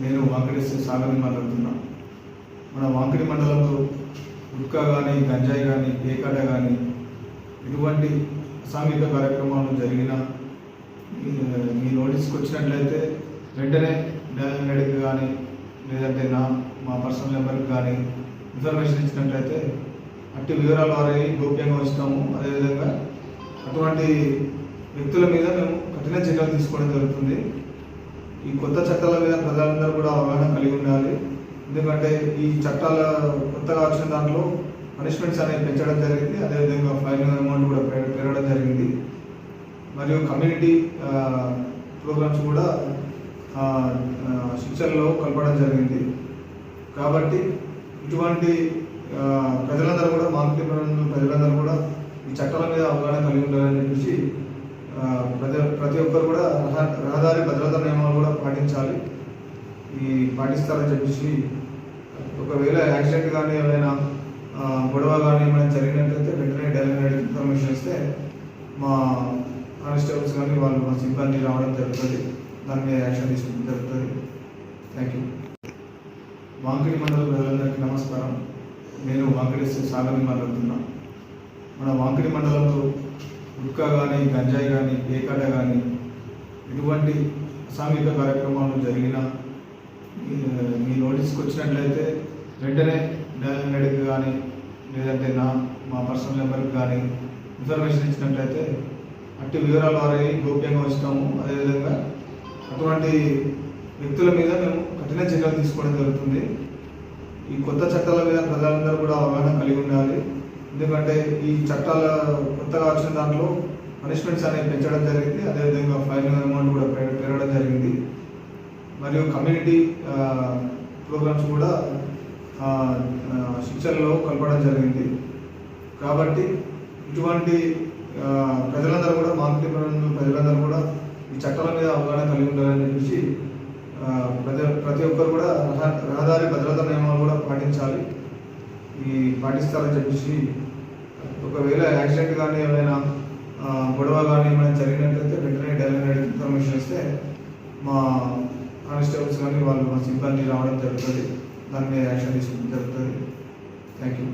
నేను వాంకిడి సాగర్ మాట్లాడుతున్నా. మన వాంకటి మండలంలో గుట్కా కానీ గంజాయి కానీ ఏకాట కానీ ఇటువంటి అసాంఘిక కార్యక్రమాలు జరిగిన మీ- నోటీస్కి వచ్చినట్లయితే వెంటనే డయల్ కానీ లేదంటే నా మా పర్సనల్ నెంబర్కి కానీ ఇన్ఫర్మేషన్ ఇచ్చినట్లయితే అట్టి వివరాలు వారి గోప్యంగా ఉంచుతాము. అదేవిధంగా అటువంటి వ్యక్తుల మీద మేము కఠిన చర్యలు తీసుకోవడం జరుగుతుంది. ఈ కొత్త చట్టాల మీద ప్రజలందరూ కూడా అవగాహన కలిగి ఉండాలి. ఎందుకంటే ఈ చట్టాల కొత్తగా వచ్చిన దాంట్లో పనిష్మెంట్స్ అనేవి పెంచడం జరిగింది. అదేవిధంగా ఫైన్ అమౌంట్ కూడా పె- పెరగడం జరిగింది. మరియు కమ్యూనిటీ ప్రోగ్రామ్స్ కూడా శిక్షణలో కలపడం జరిగింది. కాబట్టి ఇటువంటి ప్రజలందరూ కూడా మార్కెట్ ప్రజలందరూ కూడా ఈ చట్టాల మీద అవగాహన కలిగి ఉండాలని చెప్పేసి ప్రతి ఒక్కరు కూడా రహ- రహదారి భద్రత ఈ పాటిస్తారని చెప్పేసి ఒకవేళ యాక్సిడెంట్ కానీ ఏమైనా గొడవ కానీ ఏమైనా జరిగినట్లయితే వెంటనే డెలివరీ ఇన్ఫర్మేషన్ ఇస్తే మా కానిస్టేబుల్స్ కానీ వాళ్ళు మా సిబ్బంది రావడం జరుగుతుంది. దాని మీద యాక్షన్ తీసుకోవడం జరుగుతుంది. Thank you. వాంకిడి మండల ప్రజలందరికీ నమస్కారం. నేను వాంకిడి సాగని మాట్లాడుతున్నా మన వాంకిడి మండలంలో గుట్కా కానీ గంజాయి కానీ ఏకాట కానీ ఇటువంటి అసాంఘిక కార్యక్రమాలు జరిగిన మీ- నోటీస్కి వచ్చినట్లయితే వెంటనే డయల్ కానీ లేదంటే నా మా పర్సనల్ నెంబర్కి కానీ ఇన్ఫర్మేషన్ ఇచ్చినట్లయితే అట్టి వివరాలు వారి గోప్యంగా ఉంచుతాము. అదేవిధంగా అటువంటి వ్యక్తుల మీద మేము కఠిన చర్యలు తీసుకోవడం జరుగుతుంది. ఈ కొత్త చట్టాల మీద ప్రజలందరూ కూడా అవగాహన కలిగి ఉండాలి. ఎందుకంటే ఈ చట్టాల కొత్తగా వచ్చిన దాంట్లో పనిష్మెంట్స్ అనేవి పెంచడం జరిగింది. అదేవిధంగా ఫైన్ అమౌంట్ కూడా పె- పెరగడం జరిగింది. మరియు కమ్యూనిటీ ప్రోగ్రామ్స్ కూడా శిక్షణలో కలపడం జరిగింది. కాబట్టి ఇటువంటి ప్రజలందరూ కూడా మార్కెట్ ప్రజలందరూ కూడా ఈ చట్టాల మీద అవగాహన కలిగి ఉండాలని చెప్పేసి ప్రతి ప్రజ ప్రతి ఒక్కరు కూడా రహ- రహదారి భద్రతా నియమాలు కూడా పాటించాలి. ఈ పాటిస్తారని చెప్పేసి ఒకవేళ యాక్సిడెంట్ కానీ ఏమైనా గొడవ కానీ ఏమైనా జరిగినట్లయితే వెంటనే డెలివరీ ఇన్ఫర్మేషన్ ఇస్తే మా కానిస్టేబుల్స్ కానీ వాళ్ళు మా సిబ్బంది రావడం జరుగుతుంది. దాని మీద యాక్షన్ తీసుకోవడం జరుగుతుంది. Thank you